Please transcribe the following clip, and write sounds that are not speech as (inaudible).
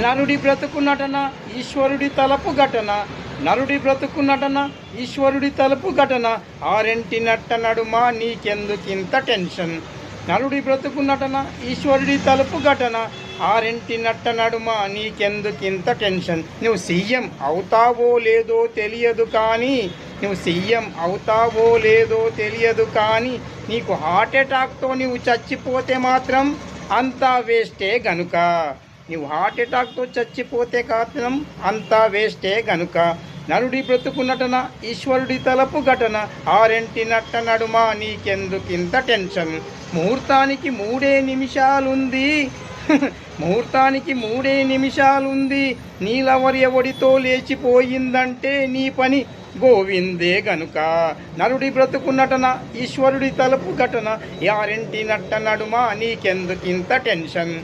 నరుడి బ్రతుకు నటన ఈశ్వరుడి తలపు ఘటన. నరుడి బ్రతుకు నటన ఈశ్వరుడి తలుపు ఘటన. ఆరెంటి నట్ట నడుమ నీకెందుకింత టెన్షన్? నరుడి బ్రతుకు నటన ఈశ్వరుడి తలుపు ఘటన. ఆరెంటి నట్ట నడుమ నీకెందుకింత టెన్షన్? నువ్వు సీఎం అవుతావో లేదో తెలియదు కానీ నువ్వు సీఎం అవుతావో లేదో తెలియదు కానీ నీకు హార్ట్ అటాక్తో నువ్వు చచ్చిపోతే మాత్రం అంతా వేస్టే గనుక. నువ్వు హార్ట్ అటాక్తో చచ్చిపోతే కారణం అంతా వేస్టే గనుక. నరుడి బ్రతుకు నటన ఈశ్వరుడి తలపు ఘటన ఆరెంటి నట్ట నడుమా నీకెందుకింత టెన్షన్ ముహూర్తానికి మూడే నిమిషాలుంది. (laughs) ముహూర్తానికి మూడే నిమిషాలుంది. నీలవరి ఎవడితో లేచిపోయిందంటే నీ పని గోవిందే గనుక. నరుడి బ్రతుకు నటన ఈశ్వరుడి తలపు ఘటన యారెంటి నట్ట నడుమా నీకెందుకింత టెన్షన్